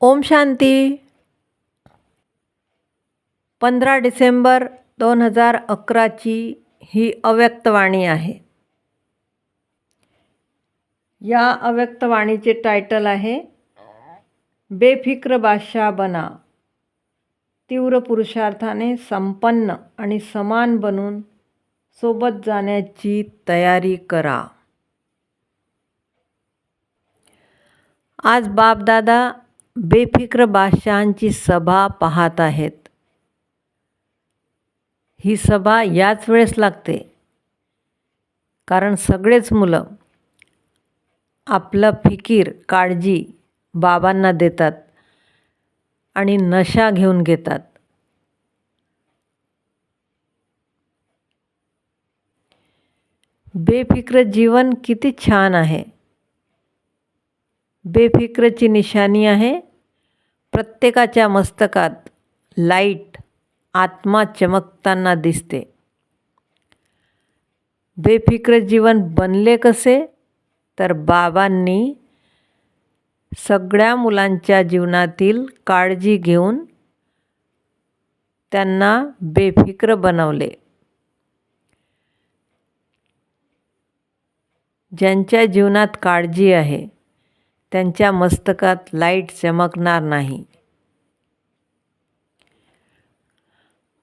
ओम शांती. पंधरा डिसेंबर दोन हजार अकराची ही अव्यक्तवाणी आहे. या अव्यक्तवाणीचे टायटल आहे बेफिक्र बादशाह बना. तीव्र पुरुषार्थाने संपन्न आणि समान बनून सोबत जाण्याची तयारी करा. आज बापदादा बेफिक्र बादशहांची सभा पाहत आहेत. ही सभा याच वेळेस लागते. कारण सगळेच मुलं आपलं फिकीर काळजी बाबांना देतात आणि नशा घेऊन घेतात. बेफिक्र जीवन किती छान आहे. बेफिक्रची निशाणी आहे. प्रत्येकाच्या मस्तकात लाइट आत्मा चमकताना दिसते. बेफिक्र जीवन बनले कसे? तर बाबांनी सगळ्या मुलांच्या जीवनातील काळजी घेऊन त्यांना बेफिक्र बनवले. ज्यांच्या जीवनात काळजी आहे त्यांच्या मस्तकात लाइट चमकणार नाही.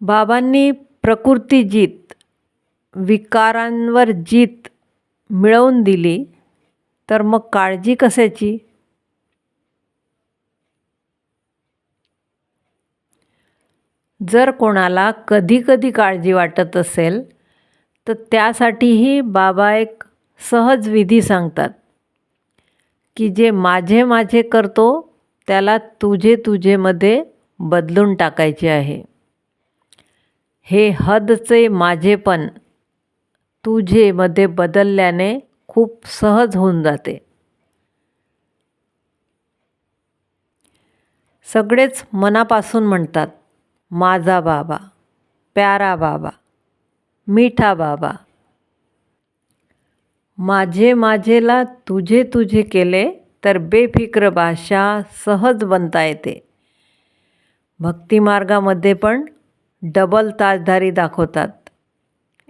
बाबांनी प्रकृती जीत विकारांवर जीत मिळवून दिली तर मग काळजी कशाची? जर कोणाला कधी कधी काळजी वाटत असेल तर त्यासाठीही बाबा एक सहज विधी सांगतात. की जे माझे माझे करतो त्याला तुझे तुझेमध्ये बदलून टाकायचे आहे. हे हदचे माझेपण तुझेमध्ये बदलल्याने खूप सहज होऊन जाते. सगळेच मनापासून म्हणतात माझा बाबा प्यारा बाबा मिठा बाबा माझे माझेला तुझे तुझे केले तर बेफिक्र भाषा सहज बनता येते. भक्तिमार्गामध्ये पण डबल ताजधारी दाखवतात.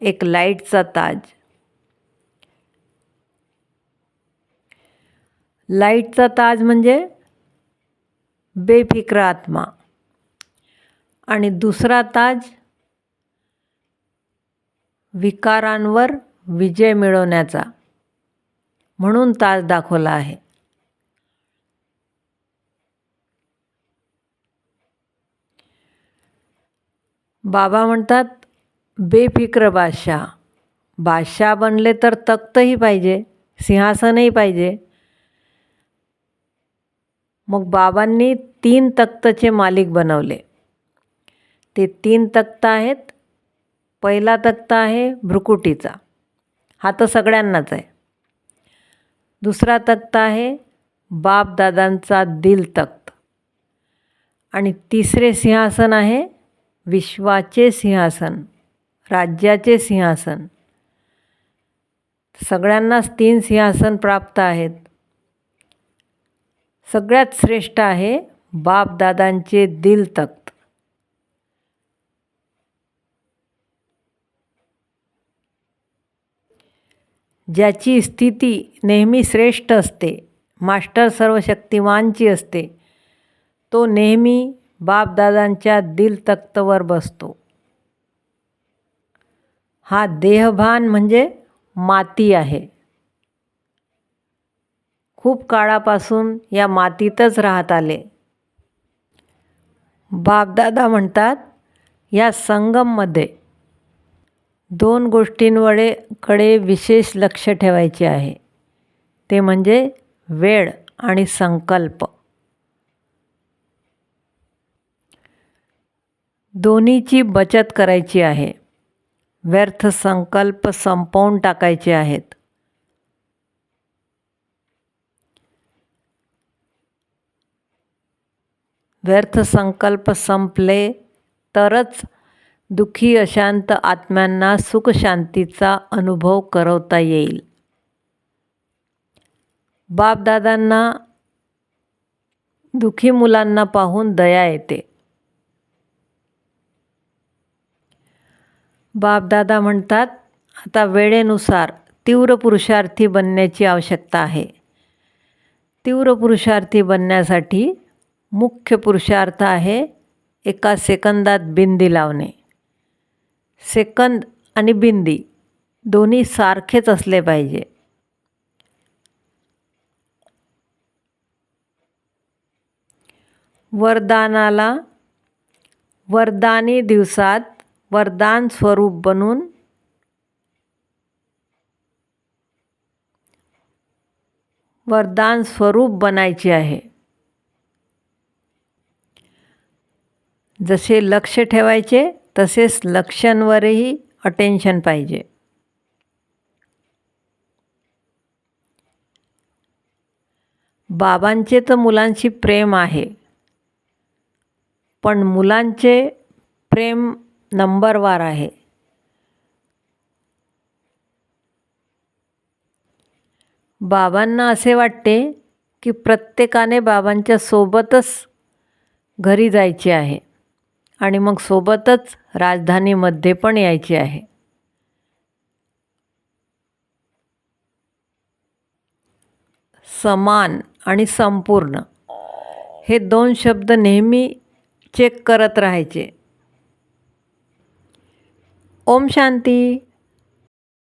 एक लाईटचा ताज. लाईटचा ताज म्हणजे बेफिक्र आत्मा. आणि दुसरा ताज विकारांवर विजय मिळवण्याचा म्हणून ताज दाखवला आहे. बाबा म्हणतात बेफिक्र बादशाह. बादशाह बनले तर तख्तही पाहिजे सिंहासनही पाहिजे. मग बाबांनी तीन तख्तचे मालिक बनवले. ते तीन तख्त आहेत. पहिला तख्त आहे भ्रुकुटीचा. हा तर सगळ्यांनाच आहे. दुसरा तख्त आहे बापदादांचा दिल तख्त आणि तिसरे सिंहासन आहे विश्वाचे सिंहासन राज्याचे सिंहासन. सगळ्यांनाच तीन सिंहासन प्राप्त आहेत. सगळ्यात श्रेष्ठ आहे बापदादांचे दिल तख्त ज्याची स्थिती नेहमी श्रेष्ठ असते मास्टर सर्व शक्तिमानची असते तो नेहमी बापदादांच्या दिल तख्तवर बसतो. हा देहभान म्हणजे माती आहे. खूप काळापासून या मातीतच राहत आले. बापदादा म्हणतात या संगममध्ये दोन गोष्टींवडे कडे विशेष लक्ष ठेवायचे आहे. ते म्हणजे वेळ आणि संकल्प. दोन्हीची बचत करायची आहे. व्यर्थ संकल्प संपवून टाकायचे आहेत. व्यर्थ संकल्प संपले तरच दुःखी अशांत आत्म्यांना सुखशांतीचा अनुभव करवता येईल. बापदादांना दुःखी मुलांना पाहून दया येते. बापदादा म्हणतात आता वेळेनुसार तीव्र पुरुषार्थी बनण्याची आवश्यकता आहे. तीव्र पुरुषार्थी बनण्यासाठी मुख्य पुरुषार्थ आहे एका सेकंदात बिंदी लावणे. सेकंद आणि बिंदी दोन्ही सारखेच असले पाहिजे. वरदानाला वरदानी दिवसात वरदान स्वरूप बनून वरदान स्वरूप बनायचे आहे. जसे लक्ष ठेवायचे तसेच लक्षांवरही अटेन्शन पाहिजे. बाबांचे तर मुलांशी प्रेम आहे. पण मुलांचे प्रेम नंबरवार आहे. बाबांना असे वाटते की प्रत्येकाने बाबांच्या सोबतच घरी जायचे आहे. आणि मग सोबतच राजधानीमध्ये पण यायची आहे. समान आणि संपूर्ण हे दोन शब्द नेहमी चेक करत राहायचे. ओम शांती.